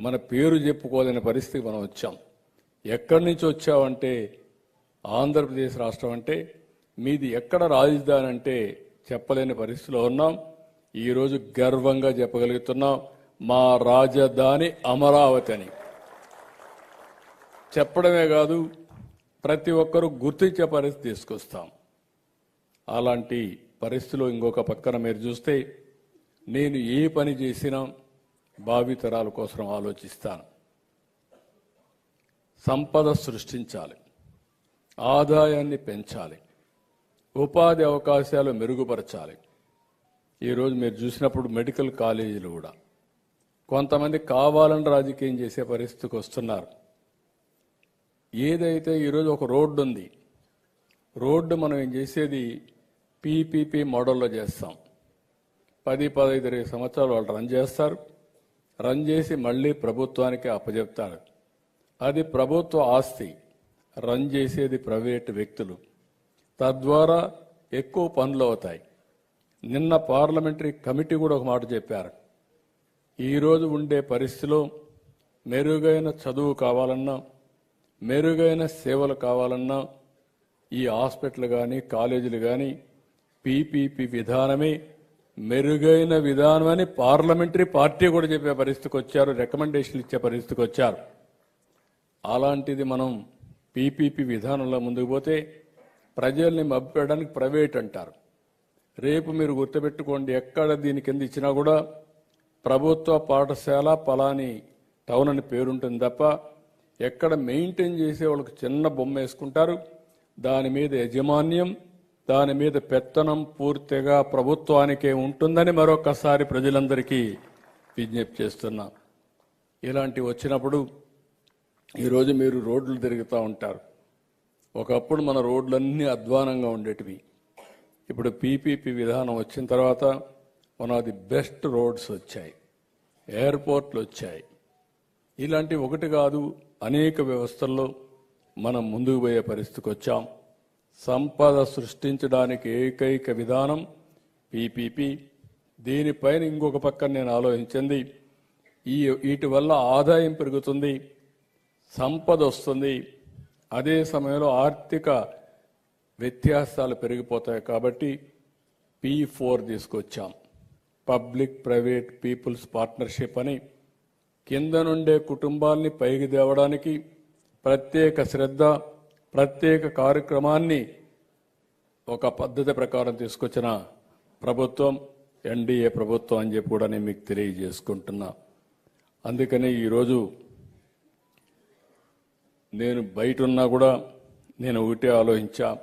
మన పేరు చెప్పుకోలేని పరిస్థితికి మనం వచ్చాం. ఎక్కడి నుంచి వచ్చావంటే ఆంధ్రప్రదేశ్ రాష్ట్రం అంటే మీది ఎక్కడ రాజధాని అంటే చెప్పలేని పరిస్థితిలో ఉన్నాం. ఈరోజు గర్వంగా చెప్పగలుగుతున్నాం మా రాజధాని అమరావతి అని. చెప్పడమే కాదు ప్రతి ఒక్కరూ గుర్తించే పరిస్థితి తీసుకొస్తాం. అలాంటి పరిస్థితిలో ఇంకొక పక్కన మీరు చూస్తే నేను ఏ పని చేసినా భావితరాల కోసం ఆలోచిస్తాను. సంపద సృష్టించాలి. ఆదాయాన్ని పెంచాలి. ఉపాధి అవకాశాలు మెరుగుపరచాలి. ఈరోజు మీరు చూసినప్పుడు మెడికల్ కాలేజీలు కూడా. కొంతమంది కావాలని రాజకీయం చేసే పరిస్థితికి వస్తున్నారు. ఏదైతే ఈరోజు ఒక రోడ్డు ఉంది రోడ్డు మనం ఏం చేసేది? పీపీపీ మోడల్లో చేస్తాం. పది పదహైదు ఇరవై సంవత్సరాలు వాళ్ళు రన్ చేస్తారు. రన్ చేసి మళ్ళీ ప్రభుత్వానికి అప్పజెప్తారు. అది ప్రభుత్వ ఆస్తి. రన్ చేసేది ప్రైవేటు వ్యక్తులు. తద్వారా ఎక్కువ పనులు అవుతాయి. నిన్న పార్లమెంటరీ కమిటీ కూడా ఒక మాట చెప్పారు. ఈరోజు ఉండే పరిస్థితిలో మెరుగైన చదువు కావాలన్నా మెరుగైన సేవలు కావాలన్నా ఈ హాస్పిటల్ కానీ కాలేజీలు కానీ పీపీపీ విధానమే మెరుగైన విధానం అని పార్లమెంటరీ పార్టీ కూడా చెప్పే పరిస్థితికి వచ్చారు రికమెండేషన్లు ఇచ్చే పరిస్థితికి వచ్చారు. అలాంటిది మనం పీపీపీ విధానంలో ముందుకు పోతే ప్రజల్ని మభ్యడానికి ప్రైవేట్ అంటారు. రేపు మీరు గుర్తుపెట్టుకోండి ఎక్కడ దీని కింద ఇచ్చినా కూడా ప్రభుత్వ పాఠశాల పలాని టౌన్ అని పేరుంటుంది తప్ప ఎక్కడ మెయింటైన్ చేసే వాళ్ళకి చిన్న బొమ్మ వేసుకుంటారు. దాని మీద యజమాన్యం దాని మీద పెత్తనం పూర్తిగా ప్రభుత్వానికే ఉంటుందని మరొకసారి ప్రజలందరికీ విజ్ఞప్తి చేస్తున్నా. ఇలాంటివి వచ్చినప్పుడు ఈరోజు మీరు రోడ్లు తిరుగుతూ ఉంటారు. ఒకప్పుడు మన రోడ్లన్నీ అధ్వానంగా ఉండేటివి. ఇప్పుడు పీపీపీ విధానం వచ్చిన తర్వాత వన్ ది బెస్ట్ రోడ్స్ వచ్చాయి. ఎయిర్పోర్ట్లు వచ్చాయి. ఇలాంటి ఒకటి కాదు అనేక వ్యవస్థల్లో మనం ముందుకు పోయే పరిస్థితికి వచ్చాం. సంపద సృష్టించడానికి ఏకైక విధానం పీపీపీ. దీనిపైన ఇంకొక పక్కన నేను ఆలోచించింది. ఈ వీటి వల్ల ఆదాయం పెరుగుతుంది సంపద వస్తుంది. అదే సమయంలో ఆర్థిక వ్యత్యాసాలు పెరిగిపోతాయి కాబట్టి పీ ఫోర్ తీసుకొచ్చాం. పబ్లిక్ ప్రైవేట్ పీపుల్స్ పార్ట్నర్షిప్ అని. కింద నుండే కుటుంబాల్ని పైకి తేవడానికి ప్రత్యేక శ్రద్ధ ప్రత్యేక కార్యక్రమాన్ని ఒక పద్ధతి ప్రకారం తీసుకొచ్చిన ప్రభుత్వం ఎన్డీఏ ప్రభుత్వం అని చెప్పి కూడా నేను మీకు తెలియజేసుకుంటున్నా. అందుకని ఈరోజు నేను బయట ఉన్నా కూడా నేను ఒకటే ఆలోచించా.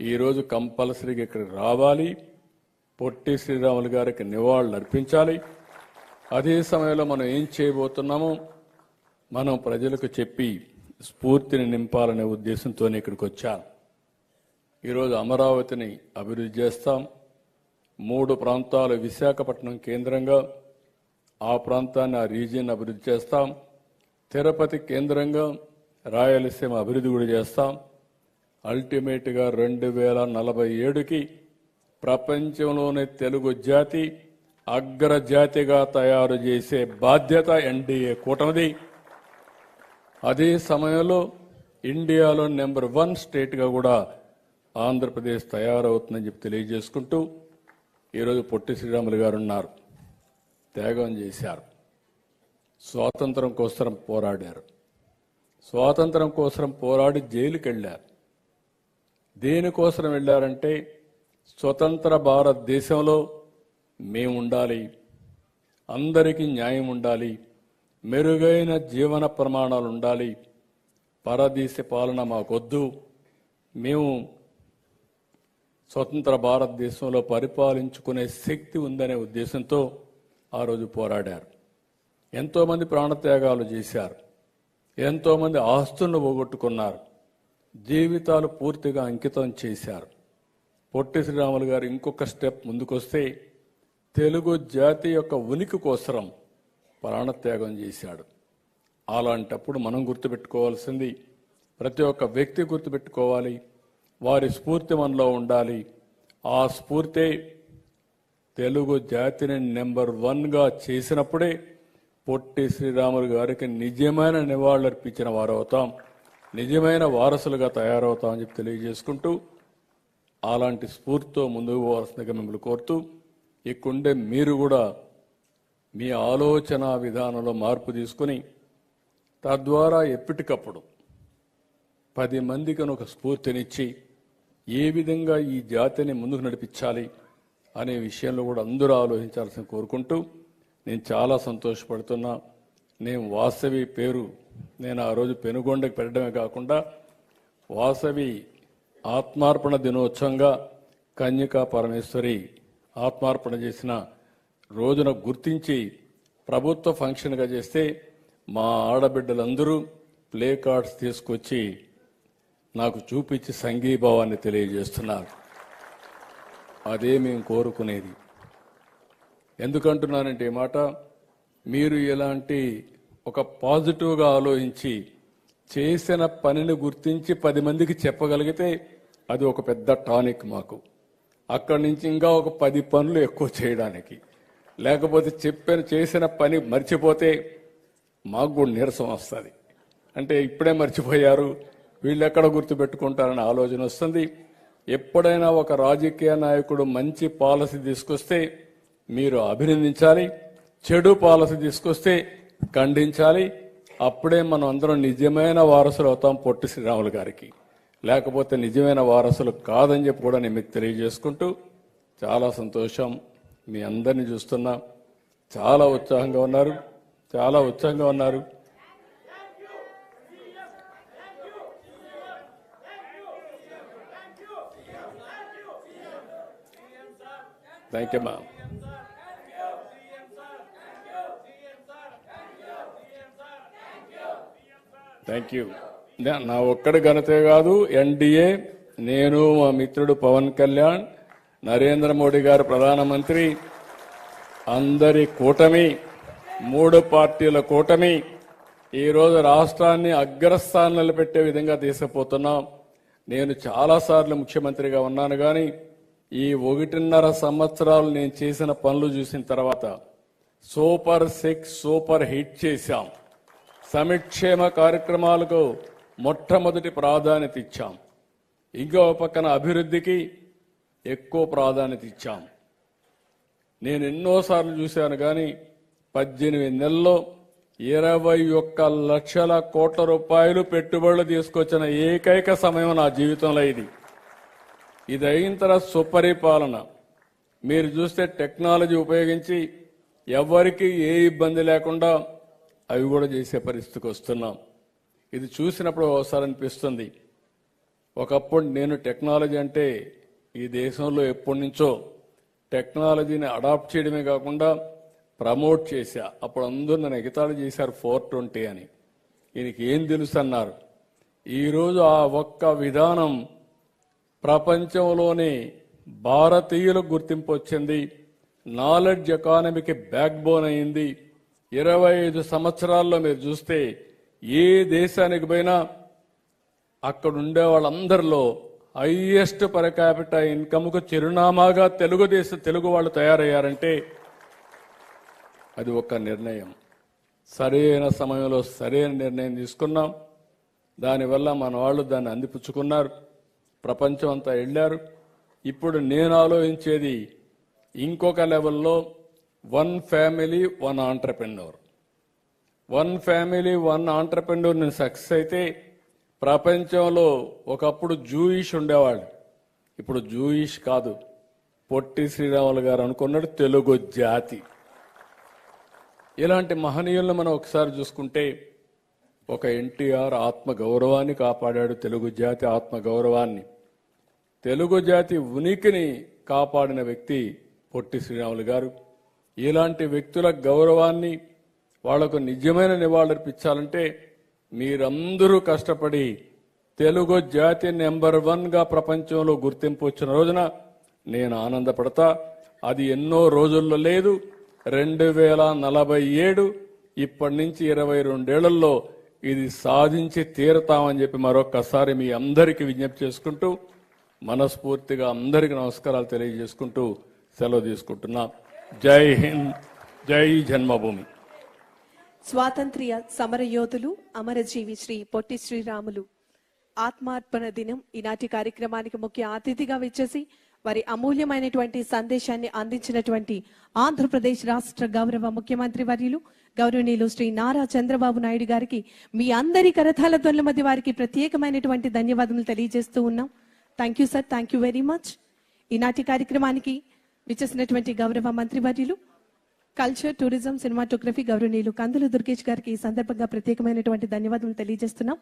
ఈరోజు కంపల్సరీగా ఇక్కడికి రావాలి. పొట్టి శ్రీరాములు గారికి నివాళులు అర్పించాలి. అదే సమయంలో మనం ఏం చేయబోతున్నామో మనం ప్రజలకు చెప్పి స్ఫూర్తిని నింపాలనే ఉద్దేశంతోనే ఇక్కడికి వచ్చాను ఈరోజు అమరావతిని అభివృద్ధి చేస్తాం. మూడు ప్రాంతాలు విశాఖపట్నం కేంద్రంగా ఆ ప్రాంతాన్ని ఆ రీజియన్ అభివృద్ధి చేస్తాం. తిరుపతి కేంద్రంగా రాయలసీమ అభివృద్ధి కూడా చేస్తాం. అల్టిమేట్గా రెండు వేల నలభై ఏడుకి ప్రపంచంలోనే తెలుగు జాతి అగ్రజాతిగా తయారు చేసే బాధ్యత ఎన్డీఏ కూటమిది. అదే సమయంలో ఇండియాలో నెంబర్ వన్ స్టేట్గా కూడా ఆంధ్రప్రదేశ్ తయారవుతుందని చెప్పి తెలియజేసుకుంటూ ఈరోజు పొట్టి శ్రీరాములు గారు ఉన్నారు. త్యాగం చేశారు. స్వాతంత్రం కోసం పోరాడారు. స్వాతంత్రం కోసం పోరాడి జైలుకి వెళ్ళారు దేనికోసం వెళ్ళారంటే స్వతంత్ర భారతదేశంలో మేము ఉండాలి అందరికీ న్యాయం ఉండాలి మెరుగైన జీవన ప్రమాణాలు ఉండాలి. పరదీశ పాలన మాకొద్దు. మేము స్వతంత్ర భారతదేశంలో పరిపాలించుకునే శక్తి ఉందనే ఉద్దేశంతో ఆ రోజు పోరాడారు. ఎంతోమంది ప్రాణత్యాగాలు చేశారు. ఎంతోమంది ఆస్తులను పోగొట్టుకున్నారు. జీవితాలు పూర్తిగా అంకితం చేశారు. పొట్టి శ్రీరాములు గారు ఇంకొక స్టెప్ ముందుకొస్తే తెలుగు జాతి యొక్క ఉనికి కోసరం ప్రాణత్యాగం చేశాడు. అలాంటప్పుడు మనం గుర్తుపెట్టుకోవాల్సింది ప్రతి ఒక్క వ్యక్తి గుర్తుపెట్టుకోవాలి. వారి స్ఫూర్తి మనలో ఉండాలి. ఆ స్ఫూర్తే తెలుగు జాతిని నెంబర్ వన్గా చేసినప్పుడే పొట్టి శ్రీరాములు గారికి నిజమైన నివాళులర్పించిన వారు అవుతాం నిజమైన వారసులుగా తయారవుతామని చెప్పి తెలియజేసుకుంటూ అలాంటి స్ఫూర్తితో ముందుకు పోవాల్సిందిగా మిమ్మల్ని కోరుతూ ఇక్కడుండే మీరు కూడా మీ ఆలోచన విధానంలో మార్పు తీసుకుని తద్వారా ఎప్పటికప్పుడు పది మందికి ఒక స్ఫూర్తినిచ్చి ఏ విధంగా ఈ జాతిని ముందుకు నడిపించాలి అనే విషయంలో కూడా అందరూ ఆలోచించాల్సిన కోరుకుంటూ నేను చాలా సంతోషపడుతున్నా. నేను వాసవి పేరు నేను ఆ రోజు పెనుగొండకు పెట్టడమే కాకుండా వాసవి ఆత్మార్పణ దినోత్సవంగా కన్యకా పరమేశ్వరి ఆత్మార్పణ చేసిన రోజున గుర్తించి ప్రభుత్వ ఫంక్షన్గా చేస్తే మా ఆడబిడ్డలందరూ ప్లే కార్డ్స్ తీసుకొచ్చి నాకు చూపించి సంఘీభావాన్ని తెలియజేస్తున్నారు. అదే మేము కోరుకునేది. ఎందుకంటున్నానంటే ఈ మాట మీరు ఇలాంటి ఒక పాజిటివ్గా ఆలోచించి చేసిన పనిని గుర్తించి పది మందికి చెప్పగలిగితే అది ఒక పెద్ద టానిక్ మాకు. అక్కడి నుంచి ఇంకా ఒక పది పనులు ఎక్కువ చేయడానికి. లేకపోతే చెప్పిన చేసిన పని మర్చిపోతే మాకు కూడా నీరసం వస్తుంది. అంటే ఇప్పుడే మర్చిపోయారు వీళ్ళు ఎక్కడ గుర్తుపెట్టుకుంటారనే ఆలోచన వస్తుంది. ఎప్పుడైనా ఒక రాజకీయ నాయకుడు మంచి పాలసీ తీసుకొస్తే మీరు అభినందించాలి చెడు పాలసీ తీసుకొస్తే ఖండించాలి. అప్పుడే మనం అందరం నిజమైన వారసులు అవుతాం పొట్టి శ్రీరాములు గారికి. లేకపోతే నిజమైన వారసులు కాదని చెప్పి కూడా నేను మీకు తెలియజేసుకుంటూ చాలా సంతోషం. మీ అందరిని చూస్తున్నా. చాలా ఉత్సాహంగా ఉన్నారు. చాలా ఉత్సాహంగా ఉన్నారు. థ్యాంక్ యూ మా థ్యాంక్ యూ. నా ఒక్కడి ఘనతే కాదు ఎన్డీఏ నేను మా మిత్రుడు పవన్ కళ్యాణ్ నరేంద్ర మోడీ గారు ప్రధానమంత్రి అందరి కూటమి మూడు పార్టీల కూటమి ఈరోజు రాష్ట్రాన్ని అగ్రస్థానం పెట్టే విధంగా తీసుకుపోతున్నాం నేను చాలాసార్లు ముఖ్యమంత్రిగా ఉన్నాను కానీ ఈ ఒకటిన్నర సంవత్సరాలు నేను చేసిన పనులు చూసిన తర్వాత సూపర్ సిక్స్ సూపర్ హిట్ చేశాం. సమిక్షేమ కార్యక్రమాలకు మొట్టమొదటి ప్రాధాన్యత ఇచ్చాం. ఇంకో పక్కన అభివృద్ధికి ఎక్కువ ప్రాధాన్యత ఇచ్చాం. నేను ఎన్నోసార్లు చూశాను కానీ పద్దెనిమిది నెలల్లో ఇరవై ఒక్క లక్షల కోట్ల రూపాయలు పెట్టుబడులు తీసుకొచ్చిన ఏకైక సమయం నా జీవితంలో ఇది. ఇది అయిన తర్వాత సుపరిపాలన. మీరు చూస్తే టెక్నాలజీ ఉపయోగించి ఎవరికి ఏ ఇబ్బంది లేకుండా అవి కూడా చేసే పరిస్థితికి వస్తున్నాం. ఇది చూసినప్పుడు ఒకసారి అనిపిస్తుంది. ఒకప్పుడు నేను టెక్నాలజీ అంటే ఈ దేశంలో ఎప్పటి నుంచో టెక్నాలజీని అడాప్ట్ చేయడమే కాకుండా ప్రమోట్ చేశా. అప్పుడు అందరూ నన్ను ఎగతాళి చేశారు ఫోర్ ట్వంటీ అని. ఈయనకి ఏం తెలుసు అన్నారు. ఈరోజు ఆ ఒక్క విధానం ప్రపంచంలోనే భారతీయులకు గుర్తింపు వచ్చింది. నాలెడ్జ్ ఎకానమీకి బ్యాక్ బోన్ అయింది. ఇరవై ఐదు సంవత్సరాల్లో మీరు చూస్తే ఏ దేశానికి పోయినా అక్కడ ఉండే వాళ్ళందరిలో హైయెస్ట్ పర్ క్యాపిటల్ ఇన్కమ్కు చిరునామాగా తెలుగుదేశం తెలుగు వాళ్ళు తయారయ్యారంటే అది ఒక నిర్ణయం. సరైన సమయంలో సరైన నిర్ణయం తీసుకున్నాం. దానివల్ల మన వాళ్ళు దాన్ని అందిపుచ్చుకున్నారు. ప్రపంచం అంతా వెళ్ళారు ఇప్పుడు నేను ఆలోచించేది ఇంకొక లెవెల్లో one family one entrepreneur. One family one entrepreneur నేను సక్సెస్ అయితే ప్రపంచంలో ఒకప్పుడు జూయిష్ ఉండేవాళ్ళు ఇప్పుడు జూయిష్ కాదు. పొట్టి శ్రీరాములు గారు అనుకున్నాడు తెలుగు జాతి. ఇలాంటి మహనీయులను మనం ఒకసారి చూసుకుంటే ఒక ఎన్టీఆర్ ఆత్మ గౌరవాన్ని కాపాడాడు తెలుగు జాతి ఆత్మ గౌరవాన్ని తెలుగు జాతి ఉనికిని కాపాడిన వ్యక్తి పొట్టి శ్రీరాములు గారు. ఇలాంటి వ్యక్తుల గౌరవాన్ని వాళ్ళకు నిజమైన నివాళులర్పించాలంటే మీరందరూ కష్టపడి తెలుగు జాతి నెంబర్ వన్గా ప్రపంచంలో గుర్తింపు వచ్చిన రోజున నేను ఆనందపడతా. అది ఎన్నో రోజుల్లో లేదు. రెండు వేల నలభై ఏడు ఇప్పటి నుంచి ఇరవై రెండేళ్ళలో ఇది సాధించి తీరతామని చెప్పి మరొక్కసారి మీ అందరికీ విజ్ఞప్తి చేసుకుంటూ మనస్ఫూర్తిగా అందరికీ నమస్కారాలు తెలియజేసుకుంటూ సెలవు తీసుకుంటున్నా. జై హింద్ జై జన్మభూమి. స్వాతంత్ర్య సమరయోధులు అమరజీవి శ్రీ పొట్టి శ్రీరాములు. ఆత్మార్పణ దినం ఈనాటి కార్యక్రమానికి ముఖ్య అతిథిగా విచ్చేసి వారి అమూల్యమైనటువంటి సందేశాన్ని అందించినటువంటి ఆంధ్రప్రదేశ్ రాష్ట్ర గౌరవ ముఖ్యమంత్రి వర్యులు గౌరవనీయులు శ్రీ నారా చంద్రబాబు నాయుడు గారికి మీ అందరి కరతాల ధ్వనుల మధ్య వారికి ప్రత్యేకమైనటువంటి ధన్యవాదములు తెలియజేస్తూ ఉన్నాం. Thank you sir thank you very much ఈనాటి కార్యక్రమానికి విచ్చేసినటువంటి గౌరవ మంత్రివర్యులు కల్చర్ టూరిజం సినిమాటోగ్రఫీ గౌరవనీయులు కందులు దుర్గేష్ గారికి ఈ సందర్భంగా ప్రత్యేకమైనటువంటి ధన్యవాదాలు తెలియజేస్తున్నాం.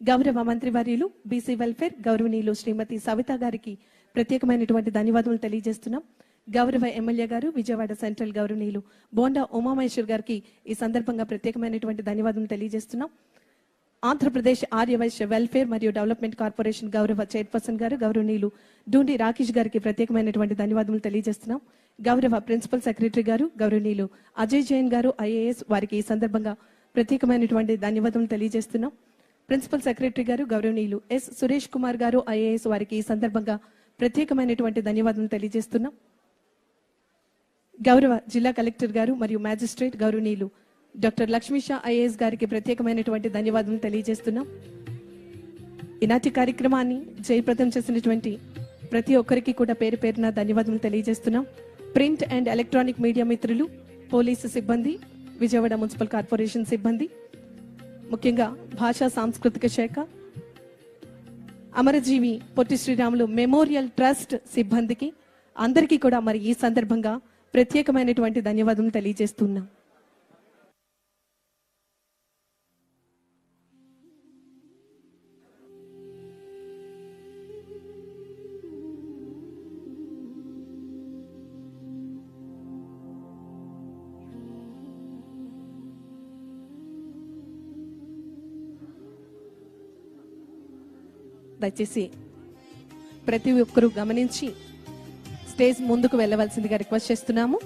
గౌరవ మంత్రివర్యులు బీసీ వెల్ఫేర్ గౌరవనీయులు శ్రీమతి సవిత గారికి ప్రత్యేకమైనటువంటి ధన్యవాదాలు తెలియజేస్తున్నాం. గౌరవ ఎమ్మెల్యే గారు విజయవాడ సెంట్రల్ గౌరవనీయులు బోండా ఉమామహేశ్వర్ గారికి ఈ సందర్భంగా ప్రత్యేకమైనటువంటి ధన్యవాదాలు తెలియజేస్తున్నాం. ఆంధ్రప్రదేశ్ ఆర్యవైశ్య వెల్ఫేర్ మరియు డెవలప్మెంట్ కార్పొరేషన్ గౌరవ చైర్పర్సన్ గారు గౌరవనీయులు డూండి రాకేష్ గారికి ప్రత్యేకమైనటువంటి ధన్యవాదాలు తెలియజేస్తున్నాం. గౌరవ ప్రిన్సిపల్ సెక్రటరీ గారు గౌరవనీయులు అజయ్ జైన్ గారు ఐఏఎస్ వారికి ఈ సందర్భంగా ప్రత్యేకమైనటువంటి ధన్యవాదం తెలియజేస్తున్నాం. ప్రిన్సిపల్ సెక్రటరీ గారు గౌరవనీయులు ఎస్ సురేష్ కుమార్ గారు ఐఏఎస్ వారికి ఈ సందర్భంగా ప్రత్యేకమైనటువంటి ధన్యవాదాలు తెలియజేస్తున్నాం. గౌరవ జిల్లా కలెక్టర్ గారు మరియు మ్యాజిస్ట్రేట్ గౌరవనీయులు డాక్టర్ లక్ష్మీషా ఐఏఎస్ గారికి ప్రత్యేకమైనటువంటి ధన్యవాదాలు తెలియజేస్తున్నాం. ఈనాటి కార్యక్రమాన్ని జయప్రదం చేసినటువంటి ప్రతి ఒక్కరికి కూడా పేరు పేరున ధన్యవాదాలు తెలియజేస్తున్నాం. ప్రింట్ అండ్ ఎలక్ట్రానిక్ మీడియా మిత్రులు పోలీసు సిబ్బంది విజయవాడ మున్సిపల్ కార్పొరేషన్ సిబ్బంది ముఖ్యంగా భాషా సాంస్కృతిక శాఖ అమరజీవి పొట్టి శ్రీరాములు మెమోరియల్ ట్రస్ట్ సిబ్బందికి అందరికీ కూడా మరి ఈ సందర్భంగా ప్రత్యేకమైనటువంటి ధన్యవాదం తెలియజేస్తున్నాం. దయచేసి ప్రతి ఒక్కరూ గమనించి స్టేజ్ ముందుకు వెళ్ళవలసిందిగా రిక్వెస్ట్ చేస్తున్నాము.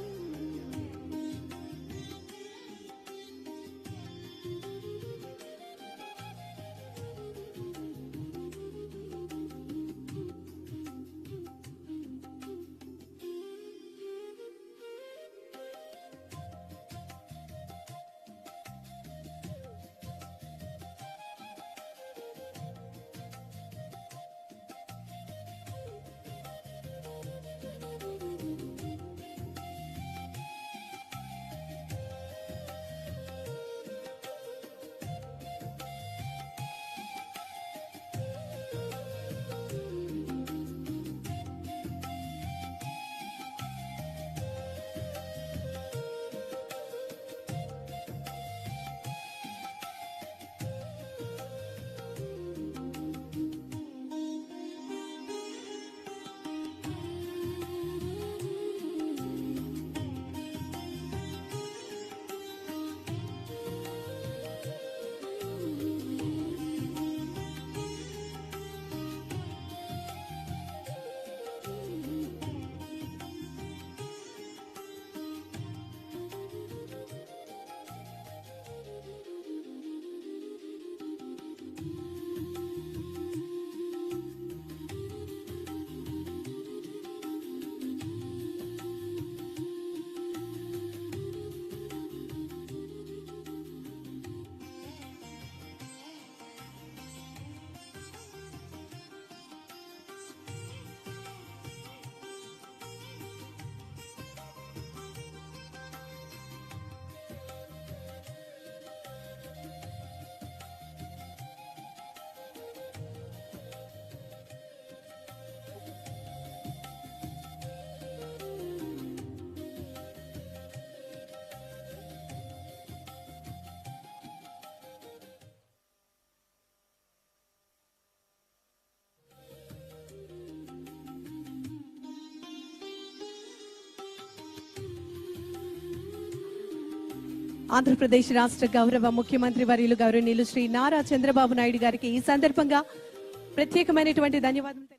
ఆంధ్రప్రదేశ్ రాష్ట్ర గౌరవ ముఖ్యమంత్రి వర్యులు గౌరవనీయులు శ్రీ నారా చంద్రబాబు నాయుడు గారికి ఈ సందర్భంగా ప్రత్యేకమైనటువంటి ధన్యవాదాలు